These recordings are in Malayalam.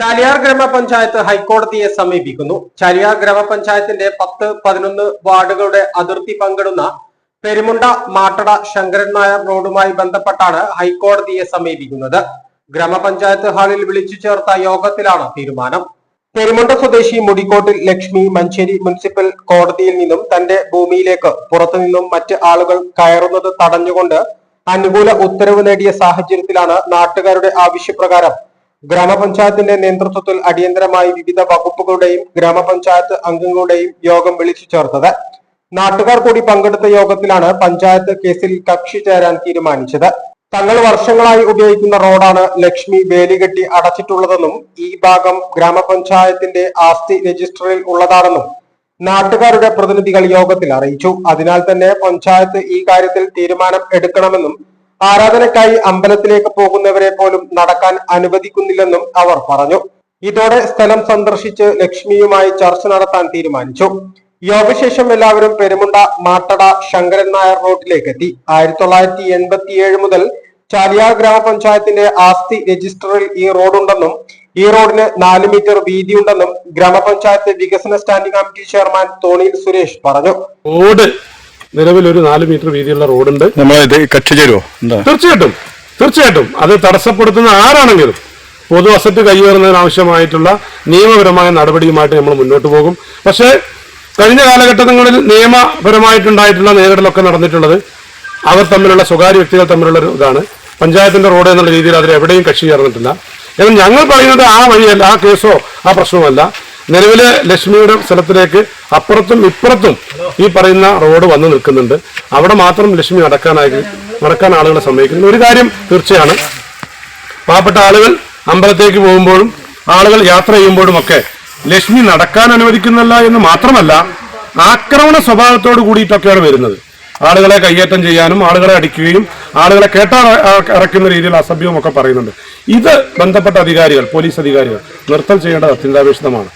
ചാലിയാർ ഗ്രാമപഞ്ചായത്ത് ഹൈക്കോടതിയെ സമീപിക്കുന്നു. ചാലിയാർ ഗ്രാമപഞ്ചായത്തിന്റെ പത്ത് പതിനൊന്ന് വാർഡുകളുടെ അതിർത്തി പങ്കിടുന്ന പെരുമുണ്ട മാട്ടട ശങ്കരൻ നായർ റോഡുമായി ബന്ധപ്പെട്ടാണ് ഹൈക്കോടതിയെ സമീപിക്കുന്നത്. ഗ്രാമപഞ്ചായത്ത് ഹാളിൽ വിളിച്ചു ചേർത്ത യോഗത്തിലാണ് തീരുമാനം. പെരുമുണ്ട സ്വദേശി മുടിക്കോട്ടിൽ ലക്ഷ്മി മഞ്ചേരി മുനിസിപ്പൽ കോടതിയിൽ നിന്നും തന്റെ ഭൂമിയിലേക്ക് പുറത്തുനിന്നും മറ്റ് ആളുകൾ കയറുന്നത് തടഞ്ഞുകൊണ്ട് അനുകൂല ഉത്തരവ് നേടിയ സാഹചര്യത്തിലാണ് നാട്ടുകാരുടെ ആവശ്യപ്രകാരം ഗ്രാമപഞ്ചായത്തിന്റെ നേതൃത്വത്തിൽ അടിയന്തരമായി വിവിധ വകുപ്പുകളുടെയും ഗ്രാമപഞ്ചായത്ത് അംഗങ്ങളുടെയും യോഗം വിളിച്ചു ചേർത്തത്. നാട്ടുകാർ കൂടി പങ്കെടുത്ത യോഗത്തിലാണ് പഞ്ചായത്ത് കേസിൽ കക്ഷി ചേരാൻ തീരുമാനിച്ചത്. തങ്ങൾ വർഷങ്ങളായി ഉപയോഗിക്കുന്ന റോഡാണ് ലക്ഷ്മി വേലികെട്ടി അടച്ചിട്ടുള്ളതെന്നും ഈ ഭാഗം ഗ്രാമപഞ്ചായത്തിന്റെ ആസ്തി രജിസ്റ്ററിൽ ഉള്ളതാണെന്നും നാട്ടുകാരുടെ പ്രതിനിധികൾ യോഗത്തിൽ അറിയിച്ചു. അതിനാൽ തന്നെ പഞ്ചായത്ത് ഈ കാര്യത്തിൽ തീരുമാനം എടുക്കണമെന്നും ആരാധനയ്ക്കായി അമ്പലത്തിലേക്ക് പോകുന്നവരെ പോലും നടക്കാൻ അനുവദിക്കുന്നില്ലെന്നും അവർ പറഞ്ഞു. ഇതോടെ സ്ഥലം സന്ദർശിച്ച് ലക്ഷ്മിയുമായി ചർച്ച നടത്താൻ തീരുമാനിച്ചു. യോഗശേഷം എല്ലാവരും പെരുമുണ്ട മാട്ടട ശങ്കരൻ നായർ റോഡിലേക്ക് എത്തി ആയിരത്തി തൊള്ളായിരത്തി എൺപത്തിയേഴ് മുതൽ ചാലിയാർ ഗ്രാമപഞ്ചായത്തിന്റെ ആസ്തി രജിസ്റ്ററിൽ ഈ റോഡുണ്ടെന്നും ഈ റോഡിന് നാല് മീറ്റർ വീതി ഉണ്ടെന്നും ഗ്രാമപഞ്ചായത്ത് വികസന സ്റ്റാൻഡിംഗ് കമ്മിറ്റി ചെയർമാൻ തോണിയിൽ സുരേഷ് പറഞ്ഞു. റോഡ് നിലവിൽ ഒരു നാല് മീറ്റർ വീതിയുള്ള റോഡുണ്ട്. കക്ഷി തീർച്ചയായിട്ടും തീർച്ചയായിട്ടും. അത് തടസ്സപ്പെടുത്തുന്ന ആരാണെങ്കിലും പൊതു അസറ്റ് കൈയേറുന്നതിന് ആവശ്യമായിട്ടുള്ള നിയമപരമായ നടപടിയുമായിട്ട് നമ്മൾ മുന്നോട്ട് പോകും. പക്ഷേ കഴിഞ്ഞ കാലഘട്ടങ്ങളിൽ നിയമപരമായിട്ടുണ്ടായിട്ടുള്ള നേരിടലൊക്കെ നടന്നിട്ടുള്ളത് അവർ തമ്മിലുള്ള സ്വകാര്യ വ്യക്തികൾ തമ്മിലുള്ള ഒരു ഇതാണ്. പഞ്ചായത്തിന്റെ റോഡ് എന്നുള്ള രീതിയിൽ അതിൽ എവിടെയും കക്ഷി ചേർന്നിട്ടില്ല. എന്നാൽ ഞങ്ങൾ പറയുന്നത് ആ വഴിയല്ല ആ കേസോ ആ പ്രശ്നമല്ല. നിലവിലെ ലക്ഷ്മിയുടെ സ്ഥലത്തിലേക്ക് അപ്പുറത്തും ഇപ്പുറത്തും ഈ പറയുന്ന റോഡ് വന്നു നിൽക്കുന്നുണ്ട്. അവിടെ മാത്രം ലക്ഷ്മി നടക്കാനായി നടക്കാൻ ആളുകളെ സമ്മതിക്കുന്നു ഒരു കാര്യം തീർച്ചയാണ്. പാവപ്പെട്ട ആളുകൾ അമ്പലത്തേക്ക് പോകുമ്പോഴും ആളുകൾ യാത്ര ചെയ്യുമ്പോഴും ഒക്കെ ലക്ഷ്മി നടക്കാൻ അനുവദിക്കുന്നില്ല എന്ന് മാത്രമല്ല ആക്രമണ സ്വഭാവത്തോട് കൂടിയിട്ടൊക്കെയാണ് വരുന്നത്. ആളുകളെ കയ്യേറ്റം ചെയ്യാനും ആളുകളെ അടിക്കുകയും ആളുകളെ കേട്ടാ ഇറക്കുന്ന രീതിയിൽ അസഭ്യവും ഒക്കെ പറയുന്നുണ്ട്. ഇത് ബന്ധപ്പെട്ട അധികാരികൾ പോലീസ് അധികാരികൾ നിർത്തൽ ചെയ്യേണ്ടത് അത്യന്താപേക്ഷിതമാണ്.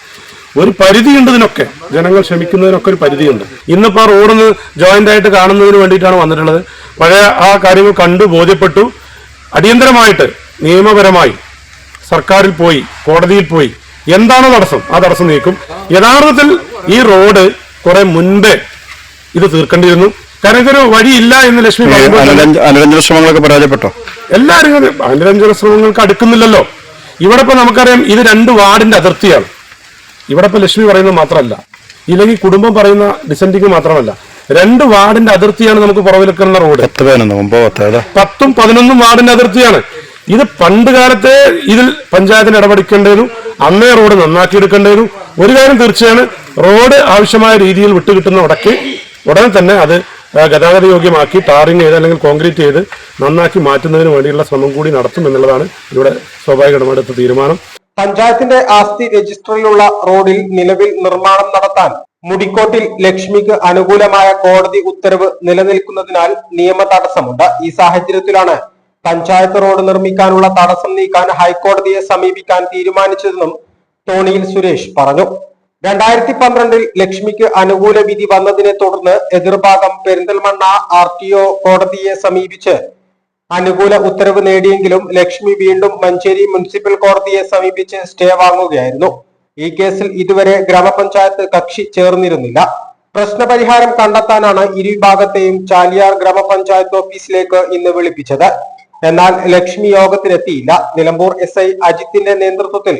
ഒരു പരിധിയുണ്ട് ഇതിനൊക്കെ ജനങ്ങൾ ക്ഷമിക്കുന്നതിനൊക്കെ ഒരു പരിധിയുണ്ട്. ഇന്നിപ്പോ ആ റോഡൊന്ന് ജോയിന്റ് ആയിട്ട് കാണുന്നതിന് വേണ്ടിയിട്ടാണ് വന്നിട്ടുള്ളത്. പഴയ ആ കാര്യങ്ങൾ കണ്ടു ബോധ്യപ്പെട്ടു. അടിയന്തരമായിട്ട് നിയമപരമായി സർക്കാരിൽ പോയി കോടതിയിൽ പോയി എന്താണോ തടസ്സം ആ തടസ്സം നീക്കും. യഥാർത്ഥത്തിൽ ഈ റോഡ് കുറെ മുൻപേ ഇത് തീർക്കേണ്ടിയിരുന്നു. കാരണം ഇതൊരു വഴിയില്ല എന്ന് ലക്ഷ്മി അനുരഞ്ജന ശ്രമങ്ങളൊക്കെ പരാജയപ്പെട്ടോ? എല്ലാവരും അനുരഞ്ജന ശ്രമങ്ങൾക്ക് അടുക്കുന്നില്ലല്ലോ. ഇവിടെ ഇപ്പൊ നമുക്കറിയാം ഇത് രണ്ട് വാർഡിന്റെ അതിർത്തിയാണ്. ഇവിടെ ഇപ്പൊ ലക്ഷ്മി പറയുന്നത് മാത്രമല്ല. ഇല്ലെങ്കിൽ കുടുംബം പറയുന്ന ഡിസെന്റിങ് മാത്രമല്ല. രണ്ട് വാർഡിന്റെ അതിർത്തിയാണ് നമുക്ക് പുറവിലെക്കുന്ന റോഡ്. പത്ത് പതിനൊന്നും വാർഡിന്റെ അതിർത്തിയാണ്. ഇത് പണ്ട് കാലത്തെ ഇതിൽ പഞ്ചായത്തിന് ഇടപെടിക്കേണ്ടതും അന്നേ റോഡ് നന്നാക്കിയെടുക്കേണ്ടതും ഒരു കാര്യം തീർച്ചയാണ് റോഡ് ആവശ്യമായ രീതിയിൽ വിട്ടുകിട്ടുന്ന ഉടക്ക് ഉടനെ തന്നെ അത് ഗതാഗത യോഗ്യമാക്കി ടാറിങ് ചെയ്ത് അല്ലെങ്കിൽ കോൺക്രീറ്റ് ചെയ്ത് നന്നാക്കി മാറ്റുന്നതിന് വേണ്ടിയുള്ള ശ്രമം കൂടി നടത്തും എന്നുള്ളതാണ് ഇവിടെ സ്വാഭാവികമായിട്ട് തീരുമാനം. പഞ്ചായത്തിന്റെ ആസ്തി രജിസ്റ്ററിലുള്ള റോഡിൽ നിലവിൽ നിർമ്മാണം നടത്താൻ മുടിക്കോട്ടിൽ ലക്ഷ്മിക്ക് അനുകൂലമായ കോടതി ഉത്തരവ് നിലനിൽക്കുന്നതിനാൽ നിയമ തടസ്സമുണ്ട് ഈ സാഹചര്യത്തിലാണ് പഞ്ചായത്ത് റോഡ് നിർമ്മിക്കാനുള്ള തടസ്സം നീക്കാൻ ഹൈക്കോടതിയെ സമീപിക്കാൻ തീരുമാനിച്ചതെന്നും ടോണിയിൽ സുരേഷ് പറഞ്ഞു. രണ്ടായിരത്തി പന്ത്രണ്ടിൽ ലക്ഷ്മിക്ക് അനുകൂല വിധി വന്നതിനെ തുടർന്ന് എതിർഭാഗം പെരിന്തൽമണ്ണ ആർ കോടതിയെ സമീപിച്ച് അനുകൂല ഉത്തരവ് നേടിയെങ്കിലും ലക്ഷ്മി വീണ്ടും മഞ്ചേരി മുനിസിപ്പൽ കോടതിയെ സമീപിച്ച് സ്റ്റേ വാങ്ങുകയായിരുന്നു. ഈ കേസിൽ ഇതുവരെ ഗ്രാമപഞ്ചായത്ത് കക്ഷി ചേർന്നിരുന്നില്ല. പ്രശ്നപരിഹാരം കണ്ടെത്താനാണ് ഇരുവിഭാഗത്തെയും ചാലിയാർ ഗ്രാമപഞ്ചായത്ത് ഓഫീസിലേക്ക് ഇന്ന് വിളിപ്പിച്ചത്. എന്നാൽ ലക്ഷ്മി യോഗത്തിനെത്തിയില്ല നിലമ്പൂർ എസ് ഐ അജിത്തിന്റെ നേതൃത്വത്തിൽ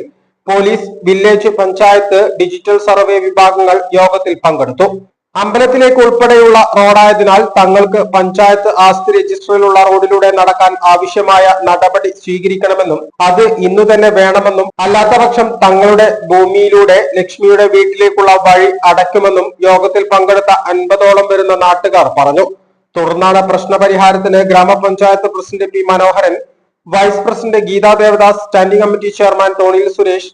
police village panchayat digital survey വിഭാഗങ്ങൾ യോഗത്തിൽ പങ്കെടുത്തു. അമ്പലത്തിലേക്ക് ഉൾപ്പെടെയുള്ള റോഡായതിനാൽ തങ്ങൾക്ക് പഞ്ചായത്ത് ആസ്തി രജിസ്റ്ററിലുള്ള റോഡിലൂടെ നടക്കാൻ ആവശ്യമായ നടപടി സ്വീകരിക്കണമെന്നും അത് ഇന്നു തന്നെ വേണമെന്നും അല്ലാത്തപക്ഷം തങ്ങളുടെ ഭൂമിയിലൂടെ ലക്ഷ്മിയുടെ വീട്ടിലേക്കുള്ള വഴി അടയ്ക്കുമെന്നും യോഗത്തിൽ പങ്കെടുത്ത അൻപതോളം വരുന്ന നാട്ടുകാർ പറഞ്ഞു. തുടർന്നാണ് പ്രശ്നപരിഹാരത്തിന് ഗ്രാമപഞ്ചായത്ത് president P Manoharan vice president Geetha Devadas standing committee chairman തോണിയിൽ സുരേഷ്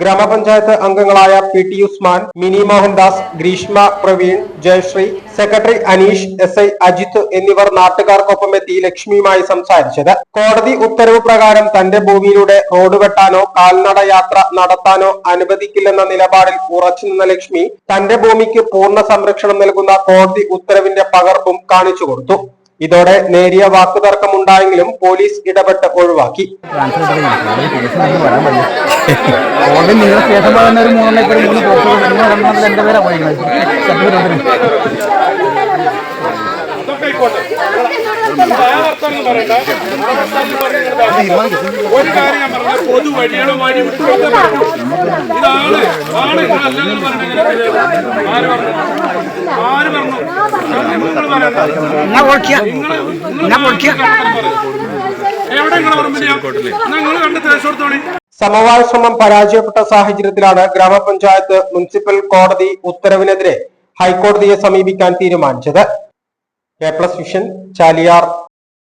ഗ്രാമപഞ്ചായത്ത് അംഗങ്ങളായ P T Usman Mini Mohandas Greeshma Praveen Jayasree secretary Aneesh S I Ajith എന്നിവർ നാട്ടുകാർക്കൊപ്പം എത്തി ലക്ഷ്മിയുമായി സംസാരിച്ചത്. കോടതി ഉത്തരവ് പ്രകാരം തന്റെ ഭൂമിയിലൂടെ റോഡ് വെട്ടാനോ കാൽനട യാത്ര നടത്താനോ അനുവദിക്കില്ലെന്ന നിലപാടിൽ ഉറച്ചുനിന്ന ലക്ഷ്മി തന്റെ ഭൂമിക്ക് പൂർണ സംരക്ഷണം നൽകുന്ന കോടതി ഉത്തരവിന്റെ പകർപ്പും കാണിച്ചു കൊടുത്തു. ഇതോടെ നേരിയ വാക്കുതർക്കമുണ്ടായെങ്കിലും പോലീസ് ഇടപെട്ട് ഒഴിവാക്കി. പറയുന്ന ഒരു കാര്യം ഞാൻ പറഞ്ഞ പൊതു വഴിയാണ് വഴി വിട്ടുകൊണ്ട് പറഞ്ഞു ഇതാണ് ആണ് നിങ്ങളല്ലല്ലോ പറഞ്ഞെങ്കിൽ ആര് പറഞ്ഞു? ആര് പറഞ്ഞു? നിങ്ങൾ പറയണ്ട. എവിടെ നിങ്ങളെ നിങ്ങൾ കണ്ട് സമവായ ശ്രമം പരാജയപ്പെട്ട സാഹചര്യത്തിലാണ് ഗ്രാമപഞ്ചായത്ത് മുനിസിപ്പൽ കോടതി ഉത്തരവിനെതിരെ ഹൈക്കോടതിയെ സമീപിക്കാൻ തീരുമാനിച്ചത്. A plus vision Chaliyar